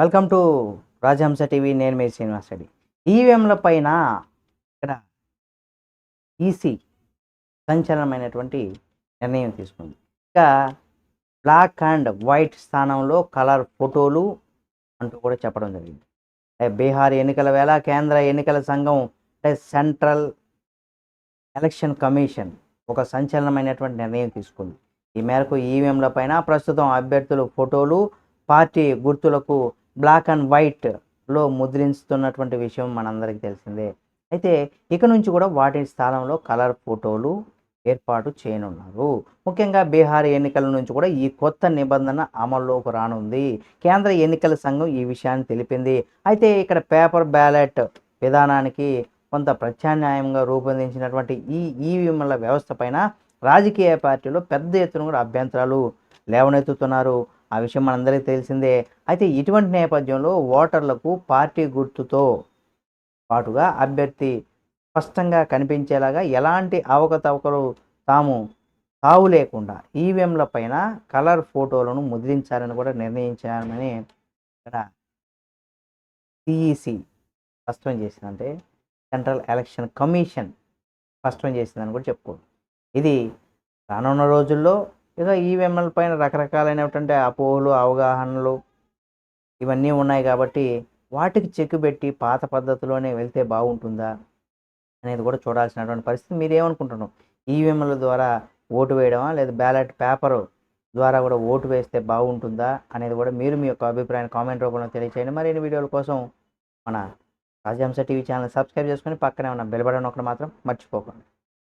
Welcome to రాజహంస TV. నేను మీ శ్రీనివాస్ రెడ్డి. ఈవీఎంల పైన ఇక్కడ ఈసీ సంచలనమైనటువంటి నిర్ణయం తీసుకుంది. ఇక బ్లాక్ అండ్ వైట్ స్థానంలో కలర్ ఫోటోలు అంటూ కూడా చెప్పడం జరిగింది. అంటే బీహార్ ఎన్నికల వేళ కేంద్ర ఎన్నికల సంఘం అంటే సెంట్రల్ ఎలక్షన్ కమిషన్ ఒక సంచలనమైనటువంటి నిర్ణయం తీసుకుంది. ఈ మేరకు ఈవీఎంల పైన ప్రస్తుతం అభ్యర్థుల ఫోటోలు పార్టీ గుర్తులకు బ్లాక్ అండ్ వైట్లో ముద్రించుతున్నటువంటి విషయం మనందరికీ తెలిసిందే. అయితే ఇక నుంచి కూడా వాటి స్థానంలో కలర్ ఫోటోలు ఏర్పాటు చేయనున్నారు. ముఖ్యంగా బీహార్ ఎన్నికల నుంచి కూడా ఈ కొత్త నిబంధన అమల్లోకి రానుంది. కేంద్ర ఎన్నికల సంఘం ఈ విషయాన్ని తెలిపింది. అయితే ఇక్కడ పేపర్ బ్యాలెట్ విధానానికి కొంత ప్రత్యామ్నాయంగా రూపొందించినటువంటి ఈ ఈవీఎంల వ్యవస్థ పైన రాజకీయ పార్టీలు పెద్ద ఎత్తున కూడా అభ్యంతరాలు లేవనెత్తుతున్నారు. ఆ విషయం మనందరికీ తెలిసిందే. అయితే ఇటువంటి నేపథ్యంలో ఓటర్లకు పార్టీ గుర్తుతో పాటుగా అభ్యర్థి స్పష్టంగా కనిపించేలాగా ఎలాంటి అవకతవకలు తాము తావు లేకుండా ఈవీఎంల పైన కలర్ ఫోటోలను ముద్రించాలని కూడా నిర్ణయించామని ఇక్కడ సిఈసి స్పష్టం చేసిందంటే సెంట్రల్ ఎలక్షన్ కమిషన్ స్పష్టం చేసిందని కూడా చెప్పుకోవచ్చు. ఇది రానున్న రోజుల్లో ఏదో ఈవీఎంల పైన రకరకాలైనటువంటి అపోహలు అవగాహనలు ఇవన్నీ ఉన్నాయి కాబట్టి వాటికి చెక్ పెట్టి పాత పద్ధతిలోనే వెళ్తే బాగుంటుందా అనేది కూడా చూడాల్సినటువంటి పరిస్థితి మీరు ఏమనుకుంటున్నారు ఈవీఎంల ద్వారా ఓటు వేయడమా? లేదా బ్యాలెట్ పేపర్ ద్వారా కూడా ఓటు వేస్తే బాగుంటుందా? అనేది కూడా మీరు మీ యొక్క అభిప్రాయాన్ని కామెంట్ రూపంలో తెలియచేయండి. మరిన్ని వీడియోల కోసం మన రాజహంస టీవీ ఛానల్ సబ్స్క్రైబ్ చేసుకొని పక్కనే ఉన్న బెల్ బటన్ ఒకటి మాత్రం మర్చిపోకండి.